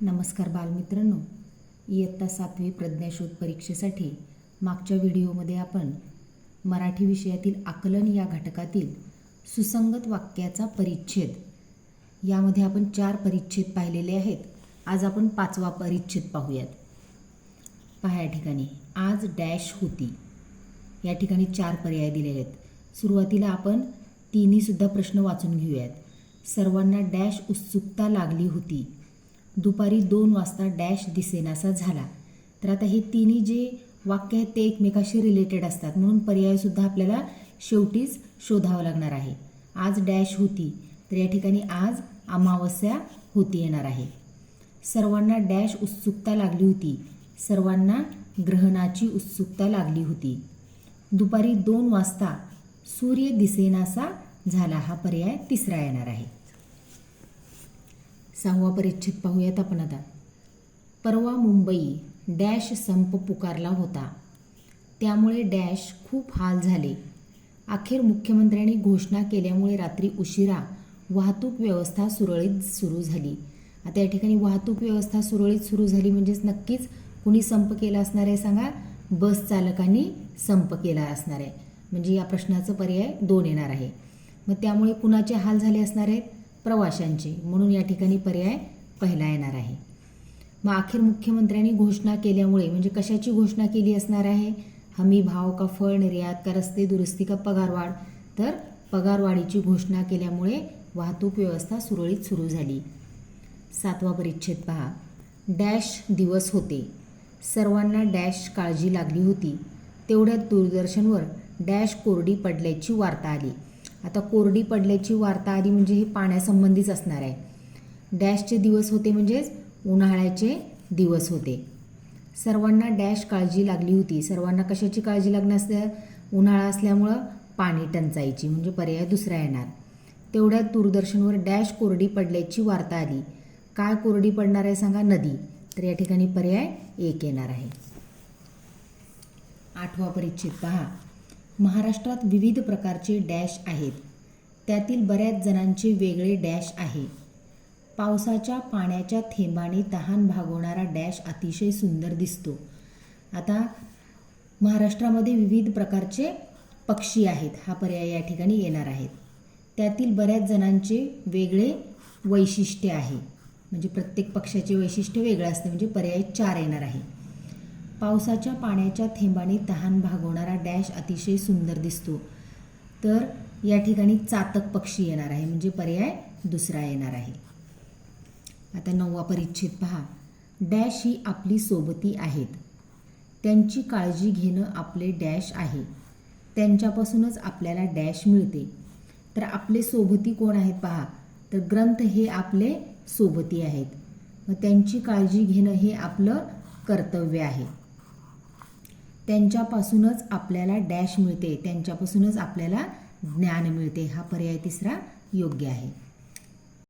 नमस्कार बालमित्रांनो. इयत्ता सातवी प्रज्ञाशोध परीक्षेसाठी मागच्या व्हिडिओमध्ये आपण मराठी विषयातील आकलन या घटकातील सुसंगत वाक्याचा परिच्छेद यामध्ये आपण चार परिच्छेद पाहिलेले आहेत. आज आपण पाचवा परिच्छेद पाहूयात. पहा या ठिकाणी आज डॅश होती. या ठिकाणी चार पर्याय दिलेले आहेत. सुरुवातीला आपण तिन्हीसुद्धा प्रश्न वाचून घेऊयात. सर्वांना डॅश उत्सुकता लागली होती. दुपारी दोन वाजता डॅश दिसेनासा झाला. तर आता हे तिन्ही जे वाक्य आहेत ते एकमेकाशी रिलेटेड असतात. म्हणून पर्यायसुद्धा आपल्याला शेवटीच शोधावं लागणार आहे. आज डॅश होती. तर या ठिकाणी आज अमावस्या होती येणार आहे. सर्वांना डॅश उत्सुकता लागली होती. सर्वांना ग्रहणाची उत्सुकता लागली होती. दुपारी दोन वाजता सूर्य दिसेनासा झाला हा पर्याय तिसरा येणार आहे. सहावा परिच्छेद पाहूयात आपण आता. परवा मुंबई डॅश संप पुकारला होता. त्यामुळे डॅश खूप हाल झाले. अखेर मुख्यमंत्र्यांनी घोषणा केल्यामुळे रात्री उशिरा वाहतूक व्यवस्था सुरळीत सुरू झाली. आता या ठिकाणी वाहतूक व्यवस्था सुरळीत सुरू झाली म्हणजेच नक्कीच कुणी संप केला असणार आहे सांगा? बस चालकांनी संप केला असणार आहे. म्हणजे या प्रश्नाचं पर्याय दोन येणार आहे. मग त्यामुळे कुणाचे हाल झाले असणार आहेत? प्रवाशांचे. म्हणून या ठिकाणी पर्याय पहिला येणार आहे. मग अखेर मुख्यमंत्र्यांनी घोषणा केल्यामुळे म्हणजे कशाची घोषणा केली असणार आहे? हमी भाव का फळ निर्यात का रस्ते दुरुस्ती का पगारवाढ? तर पगारवाढीची घोषणा केल्यामुळे वाहतूक व्यवस्था सुरळीत सुरू झाली. सातवा परिच्छेद पहा. डॅश दिवस होते. सर्वांना डॅश काळजी लागली होती. तेवढ्यात दूरदर्शनवर डॅश कोरडी पडल्याची वार्ता आली. आता कोरडी पडल्याची वार्ता आधी म्हणजे हे पाण्यासंबंधीच असणार आहे. डॅशचे दिवस होते म्हणजेच उन्हाळ्याचे दिवस होते. सर्वांना डॅश काळजी लागली होती. सर्वांना कशाची काळजी लागणार असल्या उन्हाळा असल्यामुळं पाणी टंचाईची म्हणजे पर्याय दुसरा येणार. तेवढ्यात दूरदर्शनवर डॅश कोरडी पडल्याची वार्ता आली. काय कोरडी पडणार आहे सांगा? नदी. तर या ठिकाणी पर्याय एक येणार आहे. आठवा परिच्छेद पहा. महाराष्ट्रात विविध प्रकारचे डॅश आहेत. त्यातील बऱ्याच जणांचे वेगळे डॅश आहे. पावसाच्या पाण्याच्या थेंबाने तहान भागवणारा डॅश अतिशय सुंदर दिसतो. आता महाराष्ट्रामध्ये विविध प्रकारचे पक्षी आहेत हा पर्याय या ठिकाणी येणार आहेत त्यातील बऱ्याच जणांचे वेगळे वैशिष्ट्य आहे. म्हणजे प्रत्येक पक्षाचे वैशिष्ट्य वेगळं असते म्हणजे पर्याय चार येणार आहे. पावसाच्या पाण्याच्या थेंबाने तहान भागवणारा डॅश अतिशय सुंदर दिसतो. तर या ठिकाणी चातक पक्षी येणार आहे म्हणजे पर्याय दुसरा येणार आहे. आता नववा परिच्छेद पहा. डॅश ही आपली सोबती आहेत. त्यांची काळजी घेणं आपले डॅश आहे. त्यांच्यापासूनच आपल्याला डॅश मिळते. तर आपले सोबती कोण आहेत पहा. तर ग्रंथ हे आपले सोबती आहेत. मग त्यांची काळजी घेणं हे आपलं कर्तव्य आहे. त्यांच्यापासूनच आपल्याला डॅश मिळते. त्यांच्यापासूनच आपल्याला ज्ञान मिळते. हा पर्याय तिसरा योग्य आहे.